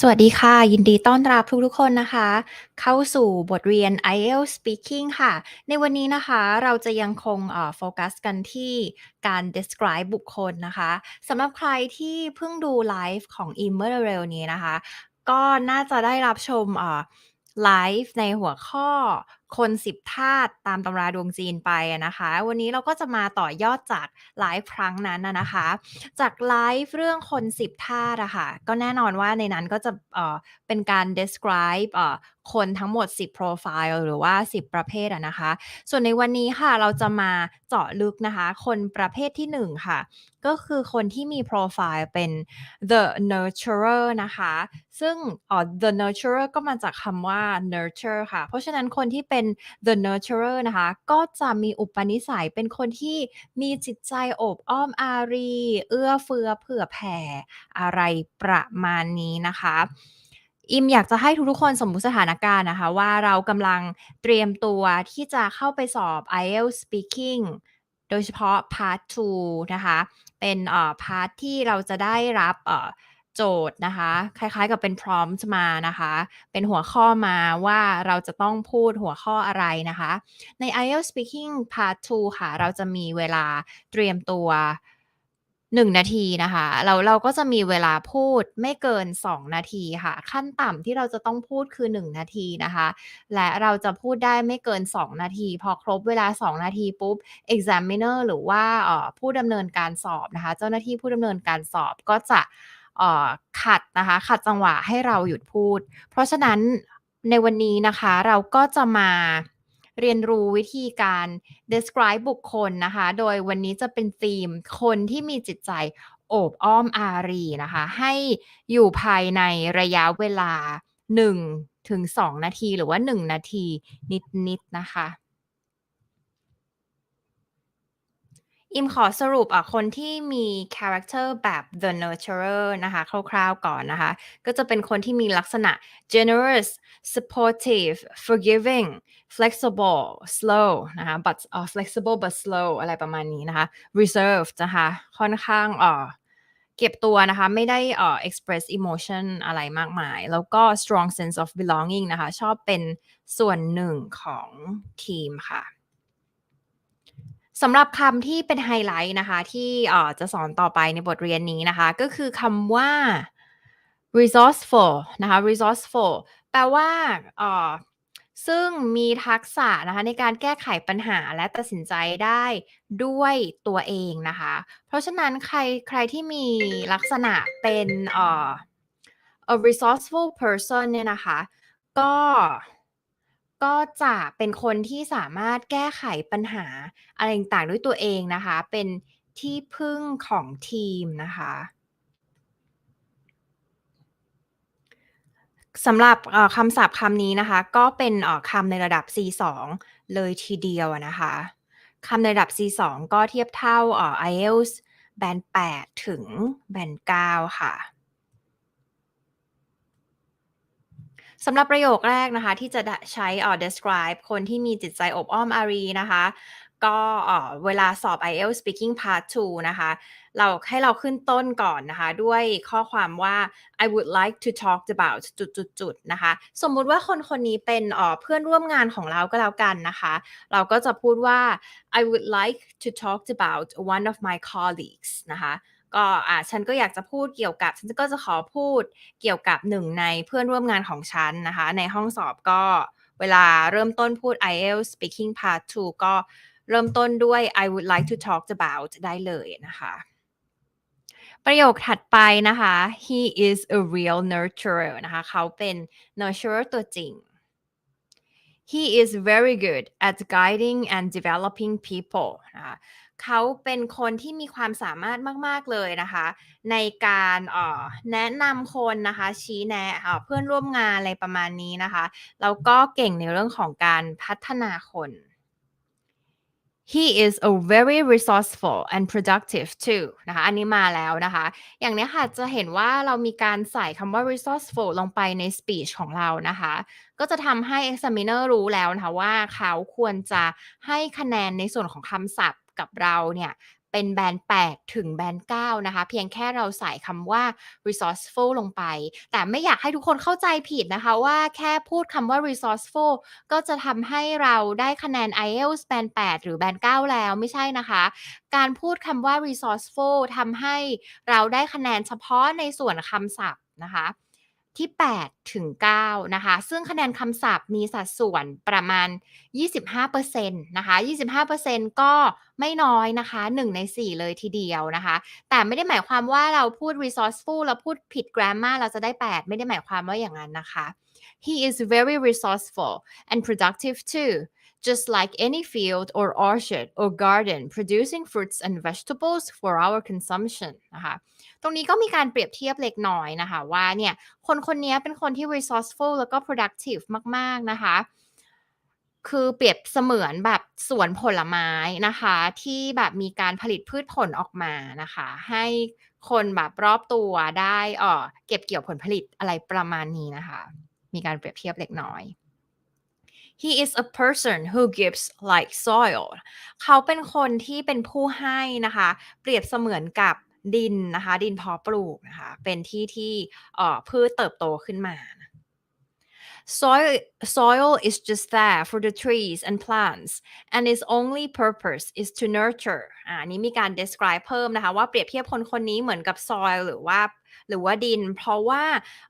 สวัสดีค่ะ ยินดีต้อนรับทุกๆคนนะคะ เข้าสู่บทเรียน IELTS Speaking ค่ะ ในวันนี้นะคะเราจะยังคงโฟกัสกันที่การ describe บุคคลนะคะสำหรับใครที่เพิ่งดูไลฟ์ของอิมเมอร์เร็วนี้นะคะ ก็น่าจะได้รับชมไลฟ์ในหัวข้อ คนสิบธาตุตามตำราดวงจีนไปนะคะ วันนี้เราก็จะมาต่อยอดจากไลฟ์ครั้งนั้นนะคะ จากไลฟ์เรื่องคนสิบธาตุอะค่ะก็แน่นอนว่าในนั้นก็จะเอ่อเป็นการ describe เอ่อคนทั้งหมด 10โปรไฟล์หรือว่า 10 ประเภทอะนะคะ ส่วนในวันนี้ค่ะเราจะมาเจาะลึกนะคะ คนประเภทที่ 1 ค่ะ ก็คือคนที่มีโปรไฟล์เป็น the nurturer นะคะ ซึ่งเอ่อ the nurturer ก็มาจากคำว่า nurture ค่ะ เพราะฉะนั้นคนที่เป็น the nurturer นะคะ ก็จะมีอุปนิสัยเป็นคนที่มีจิตใจโอบอ้อมอารี เอื้อเฟื้อเผื่อแผ่อะไรประมาณนี้นะคะอิมอยากจะให้ทุกๆคนสมมุติสถานการณ์นะคะ ว่าเรากำลังเตรียมตัวที่จะเข้าไปสอบ IELTS Speaking โดยเฉพาะพาร์ท2นะคะ เป็นเอ่อพาร์ทที่เราจะได้รับเอ่อ โจทย์นะคะ คล้ายๆกับเป็น prompt มานะคะ เป็นหัวข้อมาว่าเราจะต้องพูดหัวข้ออะไรนะคะ ใน IELTS Speaking Part 2 ค่ะ เราจะมีเวลาเตรียมตัว1นาทีนะคะเราเราก็จะมีเวลาพูดไม่เกิน 2 นาทีค่ะ ขั้นต่ำที่เราจะต้องพูดคือ 1 นาทีนะคะ และเราจะพูดได้ไม่เกิน 2 นาที พอครบเวลา 2 นาทีปุ๊บ Examiner หรือว่าออผู้ดำเนินการสอบนะคะ เจ้าหน้าที่ผู้ดำเนินการสอบก็จะ ขัดนะคะ ขัดจังหวะให้เราหยุดพูด เพราะฉะนั้นในวันนี้นะคะเราก็จะมาเรียนรู้วิธีการ describe บุคคลนะคะ โดยวันนี้จะเป็นธีมคนที่มีจิตใจโอบอ้อมอารีนะคะ ให้อยู่ภายในระยะเวลา 1 ถึง 2 นาทีหรือว่า 1 นาทีนิดๆนะคะ อิมขอสรุปอะคนที่มีคาแรคเตอร์แบบ the nurturer นะคะคร่าวๆก่อนนะคะ ก็จะเป็นคนที่มีลักษณะ generous supportive forgiving flexible slow นะคะ but เอ่อ flexible but slow อะไรประมาณนี้นะคะ reserved นะคะค่อนข้างเอ่อเก็บตัวนะคะ ไม่ได้เอ่อ express emotion อะไรมากมาย แล้วก็ strong sense of belonging นะคะ ชอบเป็นส่วนหนึ่งของทีมค่ะ สำหรับคำที่เป็นไฮไลท์นะคะ ที่เอ่อจะสอนต่อไปในบทเรียนนี้นะคะ ก็คือคำว่า resourceful นะคะ resourceful แปลว่าเอ่อซึ่งมีทักษะนะคะในการแก้ไขปัญหาและตัดสินใจได้ด้วยตัวเองนะคะ เพราะฉะนั้นใครใครที่มีลักษณะเป็นเอ่อ a resourceful person เนี่ยนะคะ ก็ ก็จะเป็นคนที่สามารถแก้ไขปัญหาอะไรต่าง ๆ ด้วยตัวเองนะคะ เป็นที่พึ่งของทีมนะคะ สำหรับเอ่อคำศัพท์คำนี้นะคะ ก็เป็นเอ่อคำในระดับ C2 เลยทีเดียวอะนะคะคำในระดับ C2 ก็เทียบเท่าเอ่อ IELTS Band 8ถึง Band 9ค่ะ สำหรับประโยคแรกนะคะ ที่จะใช้อ่อ describe คนที่มีจิตใจอบอ้อมอารีนะคะ ก็เวลาสอบ IELTS Speaking Part 2 นะคะ เราให้เราขึ้นต้นก่อนนะคะ ด้วยข้อความว่า I would like to talk about จุดๆๆนะคะ สมมุติว่าคนคนนี้เป็นเพื่อนร่วมงานของเราก็แล้วกันนะคะ เราก็จะพูดว่า I would like to talk about one of my colleagues นะคะ ก็อ่าฉันก็อยากจะพูดเกี่ยวกับ ฉันก็จะขอพูดเกี่ยวกับหนึ่งในเพื่อนร่วมงานของฉันนะคะ ในห้องสอบก็เวลาเริ่มต้นพูด IELTS Speaking Part 2 ก็เริ่มต้นด้วย I would like to talk about ได้เลยนะคะประโยคถัดไปนะคะ he is a real nurturer นะคะ เขาเป็น nurturer ตัวจริง he is very good at guiding and developing people นะคะเขาเป็นคนที่มีความสามารถมาก ๆ เลยนะคะ ในการออแนะนำคนนะคะ ชี้แนะเพื่อนร่วมงานอะไรประมาณนี้นะคะ แล้วก็เก่งในเรื่องของการพัฒนาคน he is a very resourceful and productive too นะคะ อันนี้มาแล้วนะคะ อย่างนี้ค่ะ จะเห็นว่าเรามีการใส่คำว่า resourceful ลงไปใน speech ของเรานะคะ ก็จะทำให้ examiner รู้แล้วนะคะว่าเขาควรจะให้คะแนนในส่วนของคำศัพท์กับเราเนี่ย เป็นแบรนด์ 8 ถึงแบรนด์ 9 นะคะ เพียงแค่เราใส่คำว่า resourceful ลงไป แต่ไม่อยากให้ทุกคนเข้าใจผิดนะคะว่าแค่พูดคำว่า resourceful ก็จะทำให้เราได้คะแนน IELTS แบรนด์ 8 หรือแบรนด์ 9 แล้วไม่ใช่นะคะ การพูดคำว่า resourceful ทำให้เราได้คะแนนเฉพาะในส่วนคำศัพท์นะคะ ที่ 8 ถึง 9 นะคะ ซึ่งคะแนนคำศัพท์มีสัดส่วนประมาณ 25%นะคะ 25%ก็ไม่น้อยนะคะ 1 ใน 4 เลยทีเดียวนะคะ แต่ไม่ได้หมายความว่าเราพูด resourceful แล้วพูดผิด grammar เราจะได้ 8 ไม่ได้หมายความว่าอย่างนั้นนะคะ He is very resourceful and productive too just like any field or orchard or garden producing fruits and vegetables for our consumption นะคะ ตรงนี้ก็มีการเปรียบเทียบเล็กน้อยนะคะ ว่าเนี่ยคนคนนี้เป็นคนที่ resourceful แล้วก็ productive มาก ๆ นะคะ คือเปรียบเสมือนแบบสวนผลไม้นะคะ ที่แบบมีการผลิตพืชผลออกมานะคะ ให้คนแบบรอบตัวได้เอ่อเก็บเกี่ยวผลผลิตอะไรประมาณนี้นะคะ มีการเปรียบเทียบเล็กน้อย He is a person who gives like soil เขาเป็นคนที่เป็นผู้ให้นะคะ เปรียบเสมือนกับดินนะคะ ดินเพาะปลูกนะคะ เป็นที่ที่เอ่อพืชเติบโตขึ้นมา Soil, soil is just there for the trees and plants and its only purpose is to nurture อ่าอันนี้มีการ describe เพิ่มนะคะ ว่าเปรียบเทียบคนคนนี้เหมือนกับ soil หรือว่า หรือว่าดิน เพราะว่า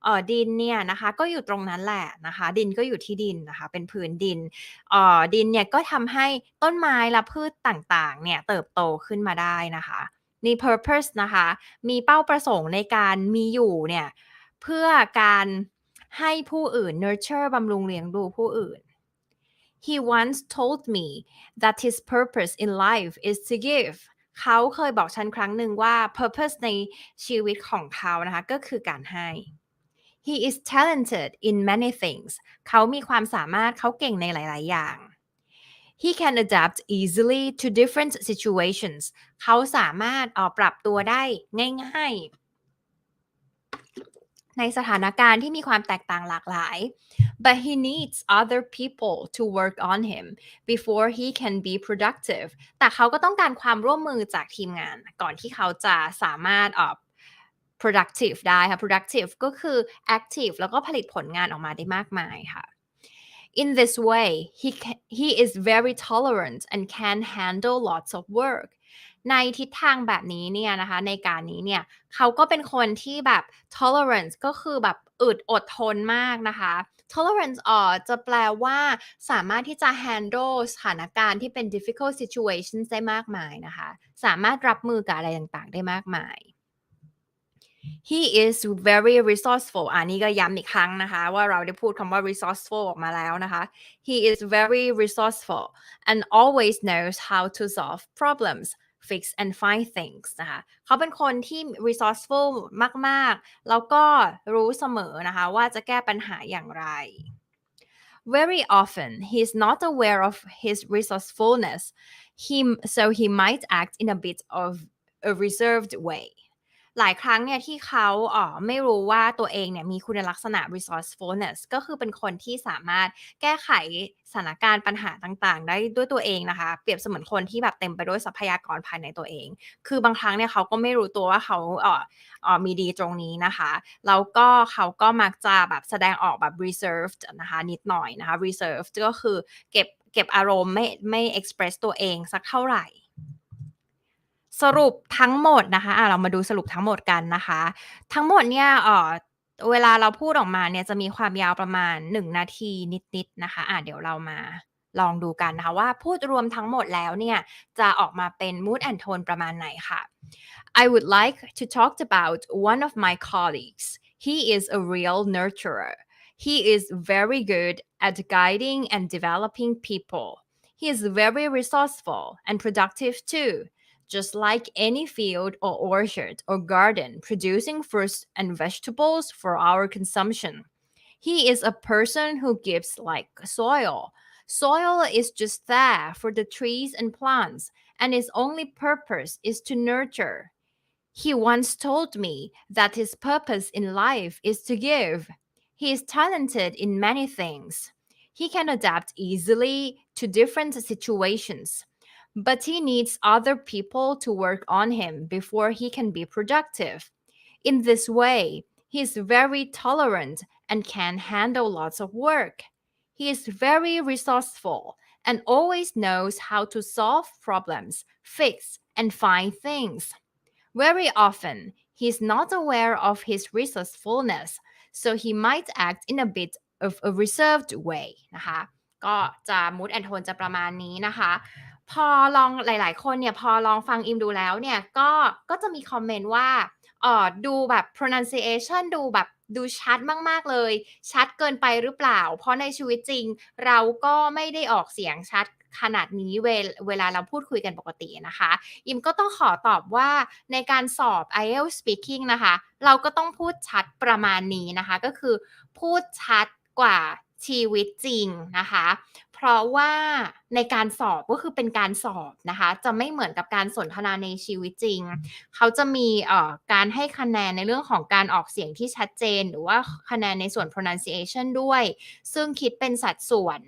เออดินเนี่ยนะคะก็อยู่ตรงนั้นแหละนะคะ ดินก็อยู่ที่ดินนะคะเป็นพื้นดินเออดินเนี่ยก็ทำให้ต้นไม้และพืชต่างๆเนี่ยเติบโตขึ้นมาได้นะคะมี purpose นะคะ มีเป้าประสงค์ในการมีอยู่เนี่ยเพื่อการให้ผู้อื่น nurture บำรุงเลี้ยงดูผู้อื่น He once told me that his purpose in life is to give เขาเคยบอกฉันครั้งหนึ่งว่า purpose ในชีวิตของเขานะคะก็คือการให้ He is talented in many things เขามีความสามารถเขาเก่งในหลาย ๆ อย่าง He can adapt easily to different situations เขาสามารถออปรับตัวได้ง่าย ๆ ในสถานการณ์ที่มีความแตกต่างหลากหลาย but he needs other people to work on him before he can be productive แต่เขาก็ต้องการความร่วมมือจากทีมงาน ก่อนที่เขาจะสามารถเอ่อ productive ได้ค่ะ productive ก็คือ active แล้วก็ผลิตผลงานออกมาได้มากมายค่ะ In this way, he, ca- he is very tolerant and can handle lots of work. ในทิศทางแบบนี้เนี่ยนะคะในการนี้เนี่ยเขาก็เป็นคนที่แบบ tolerance ก็คือแบบอึดอดทนมากนะคะ tolerance อ่อจะแปลว่าสามารถที่จะ handle สถานการณ์ที่เป็น difficult situations ได้มากมายนะคะ สามารถรับมือกับอะไรต่างๆ ได้มากมาย He is very resourceful อันนี้ก็ย้ำอีกครั้งนะคะ ว่าเราได้พูดคำว่า resourceful ออกมาแล้วนะคะ He is very resourceful and always knows how to solve problems fix and find things นะคะ เขาเป็นคนที่ resourceful มาก ๆ แล้วก็รู้เสมอนะคะ ว่าจะแก้ปัญหาอย่างไร Very often he is not aware of his resourcefulness he so he might act in a bit of a reserved way หลายครั้งเนี่ยที่เขาเอ่อไม่รู้ว่าตัวเองเนี่ยมีคุณลักษณะ resourcefulness ก็คือเป็นคนที่สามารถแก้ไขสถานการณ์ปัญหาต่างๆ ได้ด้วยตัวเองนะคะ เปรียบเสมือนคนที่แบบเต็มไปด้วยทรัพยากรภายในตัวเอง คือบางครั้งเนี่ยเขาก็ไม่รู้ตัวว่าเขาเอ่ออ่อมีดีตรงนี้นะคะแล้วก็เขาก็มักจะแบบแสดงออกแบบ reserved นะคะนิดหน่อยนะคะ reserved ก็คือเก็บเก็บอารมณ์ไม่ไม่ express ตัวเองสักเท่าไหร่ สรุปทั้งหมดนะคะ อะเรามาดูสรุปทั้งหมดกันนะคะ ทั้งหมดเนี่ยเอ่อเวลาเราพูดออกมาเนี่ยจะมีความยาวประมาณ 1 นาทีนิดๆนะคะ อะเดี๋ยวเรามาลองดูกันนะคะว่าพูดรวมทั้งหมดแล้วเนี่ย จะออกมาเป็น mood and tone ประมาณไหนค่ะ I would like to talk about one of my colleagues he is a real nurturer he is very good at guiding and developing people he is very resourceful and productive too just like any field or orchard or garden producing fruits and vegetables for our consumption. He is a person who gives like soil. Soil is just there for the trees and plants, and its only purpose is to nurture. He once told me that his purpose in life is to give. He is talented in many things. He can adapt easily to different situations but he needs other people to work on him before he can be productive. In this way, he is very tolerant and can handle lots of work. He is very resourceful and always knows how to solve problems, fix, and find things. Very often, he is not aware of his resourcefulness, so he might act in a bit of a reserved way นะคะ ก็จะ mood and tone จะประมาณนี้นะคะ พอลองหลาย ๆ คนเนี่ยพอลองฟังอิมดูแล้วเนี่ยก็ก็จะมีคอมเมนต์ว่าเออดูแบบ pronunciation ดูแบบดูชัดมาก ๆ เลย ชัดเกินไปหรือเปล่า เพราะในชีวิตจริง เราก็ไม่ได้ออกเสียงชัดขนาดนี้เวเวลาเราพูดคุยกันปกตินะคะ อิมก็ต้องขอตอบว่าในการสอบ IELTS Speaking นะคะ เราก็ต้องพูดชัดประมาณนี้นะคะ ก็คือพูดชัดกว่าชีวิตจริงนะคะ ราะว่าในการสอบก็คือเป็นการสอบนะคะ จะไม่เหมือนกับการสนทนาในชีวิตจริง เขาจะมีเอ่อการให้คะแนนในเรื่องของการออกเสียงที่ชัดเจน หรือว่าคะแนนในส่วน pronunciation ด้วย ซึ่งคิดเป็นสัดส่วน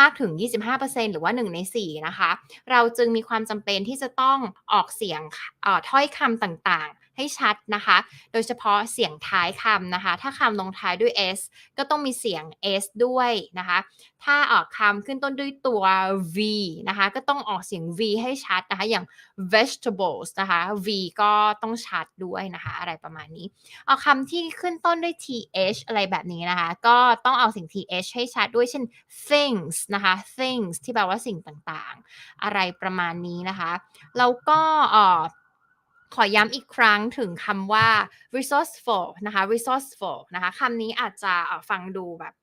มากถึง 25%หรือว่า 1 ใน 4 นะคะ เราจึงมีความจำเป็นที่จะต้องออกเสียงเอ่อถ้อยคำต่างๆ ให้ชัดนะคะ โดยเฉพาะเสียงท้ายคำนะคะ ถ้าคำลงท้ายด้วย s ก็ต้องมีเสียง s ด้วยนะคะ ถ้าออกคำขึ้นต้นด้วยตัว v นะคะ ก็ต้องออกเสียง v ให้ชัดนะคะ อย่าง vegetables นะคะ v ก็ต้องชัดด้วยนะคะ อะไรประมาณนี้เอาคำที่ขึ้นต้นด้วย th อะไรแบบนี้นะคะ ก็ต้องเอาเสียง th ให้ชัดด้วย เช่น things นะคะ things ที่แปลว่าสิ่งต่างๆ อะไรประมาณนี้นะคะ แล้วก็ออ ขอย้ำอีกครั้งถึงคำว่า resourceful นะคะ resourceful นะคะคำนี้อาจจะฟังดูแบบ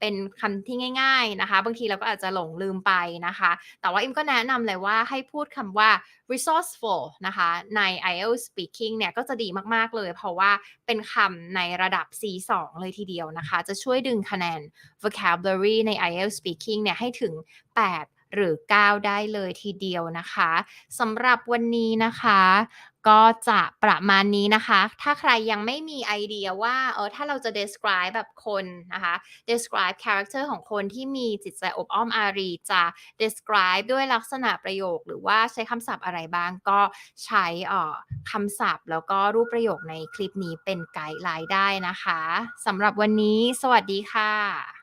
เป็นคำที่ง่ายๆนะคะ บางทีเราก็อาจจะหลงลืมไปนะคะ แต่ว่าอิมก็แนะนำเลยว่าให้พูดคำว่า resourceful นะคะ ใน IELTS Speaking เนี่ยก็จะดีมากๆเลย เพราะว่าเป็นคำในระดับ C2 เลยทีเดียวนะคะ จะช่วยดึงคะแนน vocabulary ใน IELTS Speaking เนี่ยให้ถึง 8 หรือ 9 ได้เลยทีเดียวนะคะสำหรับวันนี้นะคะ ก็จะประมาณนี้นะคะ ถ้าใครยังไม่มีไอเดียว่า เออ ถ้าเราจะ describe แบบคนนะคะ describe คาแรกเตอร์ของคนที่มีจิตใจอบอ้อมอารี จะ describe ด้วยลักษณะประโยค หรือว่าใช้คำศัพท์อะไรบ้าง ก็ใช้เอ่อคำศัพท์ แล้วก็รูปประโยคในคลิปนี้เป็นไกด์ไลน์ได้นะคะ สำหรับวันนี้ สวัสดีค่ะ